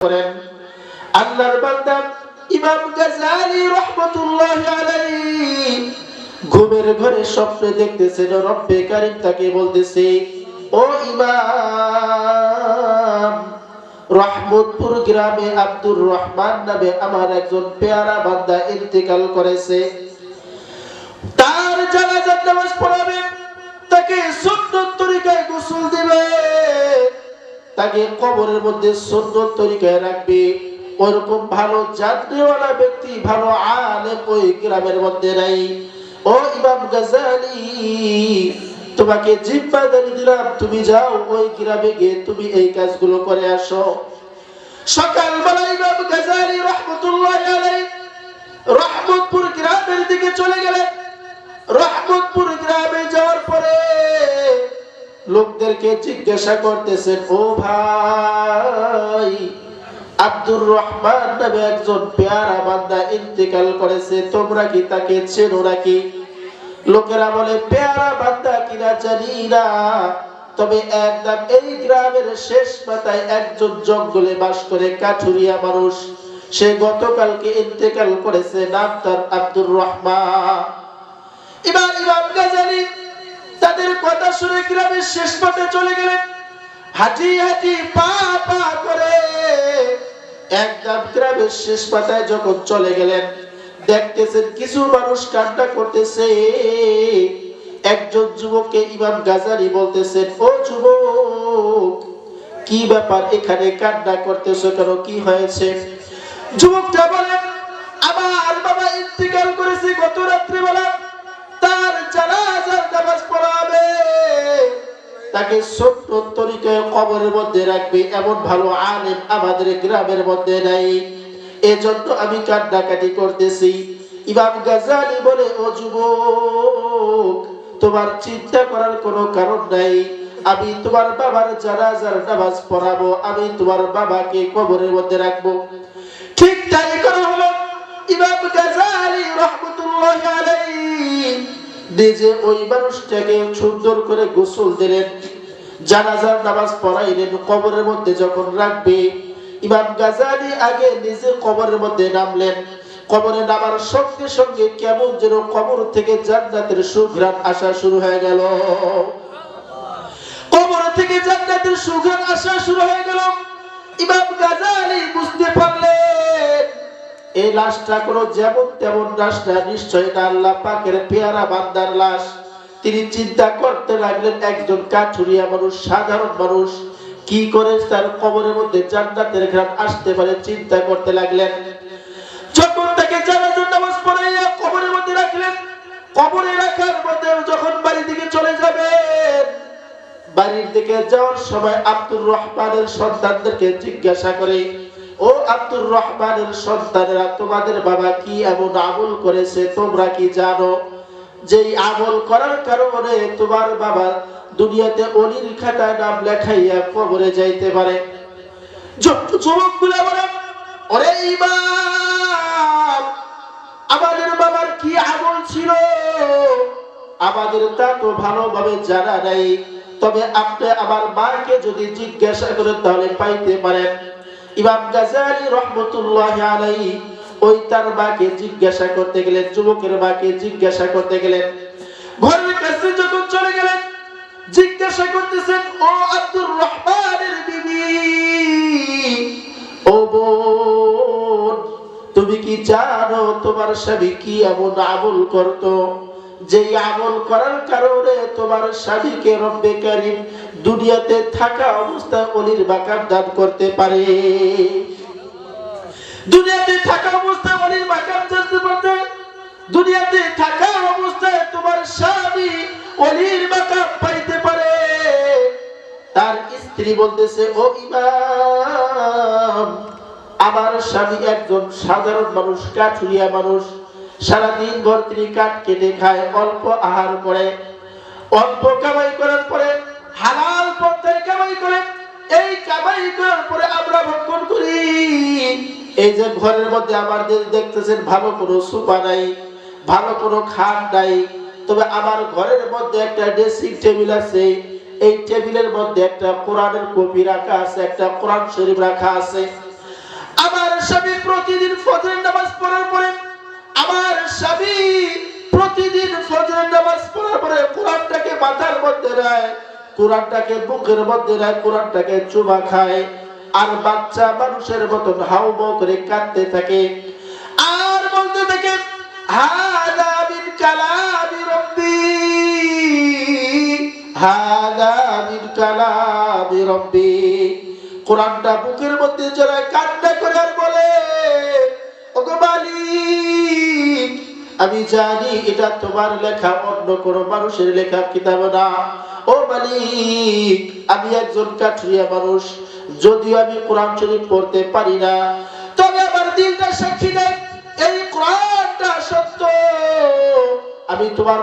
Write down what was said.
করেন। আল্লাহর বান্দা ইমাম আলাইহি ঘুমের ঘরে স্বপ্নে রব্বে কারীম তাকে বলতেছে, ও ইমাম, রহমতপুর গ্রামে আব্দুর রহমান নামে আমার একজন পেয়ারা বান্দা ইন্তেকাল করেছে। তার জানাজার নামাজ পড়াবে, তাকে সুন্নত তরিকায় গোসল দিবে তাকে কবরের মধ্যে সুন্নত তরিকায় রাখবে। ওরকম ভালো জাননেওয়ালা ব্যক্তি, ভালো আলেম ওই গ্রামের মধ্যে নাই। ও ইমাম গাজালি, তোমাকে জিম্মাদারি দিলাম, তুমি যাও ওই গ্রামে গিয়ে তুমি এই কাজগুলো করে আসো। সকালবেলা ইমাম গাজালি রহমতুল্লাহ আলাইহি রহমতপুর গ্রামের দিকে চলে গেলেন। রহমতপুর গ্রামে যাওয়ার পরে লোকদেরকে জিজ্ঞাসা করতেছেন, ও ভাই, আব্দুর রহমান নামে একজন পেয়ারা বান্দা ইন্তেকাল করেছে, তোমরা কি তাকে চেনো নাকি? লোকেরা বলে, পেয়ারা বান্দা কিনা জানি না, তবে একদম এই গ্রামের শেষ মাথায় একজন জঙ্গলে বাস করে কাঠুরিয়া মানুষ। সে গতকালকে ইন্তেকাল করেছে, নাম তার আব্দুর রহমান। এবার ইমাম গাজালি তাদের কথা শুনে গ্রামের শেষ পথে চলে গেলেন হাঁটি হাঁটি পা পা করে একদম গ্রামের শেষ পাতায় যখন চলে গেলেন, দেখতেছেন কিছু মানুষ কান্না করতেছে। একজন যুবককে ইমাম গাজারি বলতেছেন, ও যুবক, কি ব্যাপার এখানে কান্না করতেছো কেন? কি হয়েছে? যুবকটা বলেন তাকে ছোট্ট তরিকায় কবরের মধ্যে রাখবে, এমন ভালো আলেম আমাদের গ্রামের মধ্যে নাই। এজন্য আমি কান্নাকাটি করতেছি। ইমাম গাজালি বলে, ও যুবক, তোমার চিন্তা করার কোনো কারণ নাই। আমি তোমার বাবার জানাজার নামাজ পড়াবো, আমি তোমার বাবাকে কবরের মধ্যে রাখব। ঠিক তাই করা হলো। ইমাম গাজালি রহমতুল্লাহ আলাইহি নিজে ওই মানুষটাকে সুন্দর করে গোসল দিলেন, জানাজার নামাজ পড়াইলেন, কবরের মধ্যে যখন রাখবে, ইমাম গাজালি আগে নিজে কবরের মধ্যে নামলেন। কবরে নামার সঙ্গে সঙ্গে কেমন যেন কবর থেকে জান্নাতের সুঘ্রাণ আসা শুরু হয়ে গেল। কবর থেকে জান্নাতের সুঘ্রাণ আসা শুরু হয়ে গেল। ইমাম গাজালি এই লাশটা কোনো যেমন তেমন লাশ না নিশ্চয় না আল্লাহ পাকের পেয়ারা বান্দার লাশ। তিনি চিন্তা করতে লাগলেন, একজন কাঠুরিয়া মানুষ, সাধারণ মানুষ, কি করে তার কবরের মধ্যে জান্নাতের ঘ্রাণ আসতে পারে চিন্তা করতে লাগলেন। যখন তাকে জানাজার নামাজ পড়াইয়া কবরের মধ্যে রাখলেন, কবরে রাখার মধ্যে যখন বাড়ি দিকে চলে যাবেন, বাড়ির দিকে যাওয়ার সময় আব্দুর রহমানের সন্তানদেরকে জিজ্ঞাসা করে ও আব্দুর রহমানের সন্তানেরা, তোমাদের বাবা কি এমন আমল করেছে তোমরা কি জানো? যেই আমল করার কারণে তোমার বাবা দুনিয়াতে অলির খাতায় নাম লেখাইয়া কবরে যাইতে পারে। আমাদের বাবার কি আমল ছিল? আমাদের তা তো ভালোভাবে জানা নাই। তবে আপনি আমার মাকে যদি জিজ্ঞাসা করেন, তাহলে পাইতে পারেন। ইমাম গাজালি রহমতুল্লাহ আলাইহি ওই তার মাকে জিজ্ঞাসা করতে গেলেন, যুবকের মাকে জিজ্ঞাসা করতে গেলেন, ঘরের কাছে যখন চলে গেলেন, জিজ্ঞাসা করতেছেন, ও আব্দুর রহমানের বিবি, ও বোন, তুমি কি জানো তোমার স্বামী কি এমন আমল করতো? যে আমল করার কারণে তোমার স্বামীকে রব্বে কারিম দুনিয়াতে থাকা অবস্থায় অলির বাকার দান করতে পারে। দুনিয়াতে থাকা অবস্থায় অলির বাকার জানতে পারতে দুনিয়াতে থাকা অবস্থায় তোমার স্বামী অলির বাকার পাইতে পারে। তার স্ত্রী বলতেছে, ও ইমাম, আমার স্বামী একজন সাধারণ মানুষ, কাঠুরিয়া মানুষ। সারাদিন ভর তিনি কাঠ কেটে খায়, অল্প আহার করে। অল্প কামাই করার পরে, হালাল পথের কামাই করে, এই কামাই করার পরে আমরা ভক্ষণ করি। এই যে ঘরের মধ্যে আমাদের দেখতেছেন, ভালো কোনো সুপা নাই, ভালো কোনো খাট নাই, তবে আমার ঘরের মধ্যে একটা ড্রেসিং টেবিল আছে, এই টেবিলের মধ্যে একটা কোরআনের কপি রাখা আছে, একটা কোরআন শরীফ রাখা আছে। আমার স্বামী প্রতিদিন স্বামী প্রতিদিন ফজরের নামাজ পড়ার পরে কোরআনটাকে মাথার মধ্যে নেয় কোরআনটাকে বুকের মধ্যে নেয় কোরআনটাকে চুমা খায়। আর বাচ্চা মানুষের মতন হাউমাউ করে কাঁদতে থাকে। আর বলতে থাকে, হাদা মিন কালামি রব্বি, হাদা মিন কালামি রব্বি। কোরআনটা বুকের মধ্যে জড়ায় কান্না আমি জানি এটা তোমার লেখা, অন্য কোনো মানুষের লেখা কিতাব না। ও মালিক, আমি একজন কাঠুরিয়া মানুষ, যদিও আমি কোরআন শরীফ পড়তে পারি না, তবে আমার দিলটা সাক্ষী দেয়, এই কোরআনটা সত্য। আমি তোমার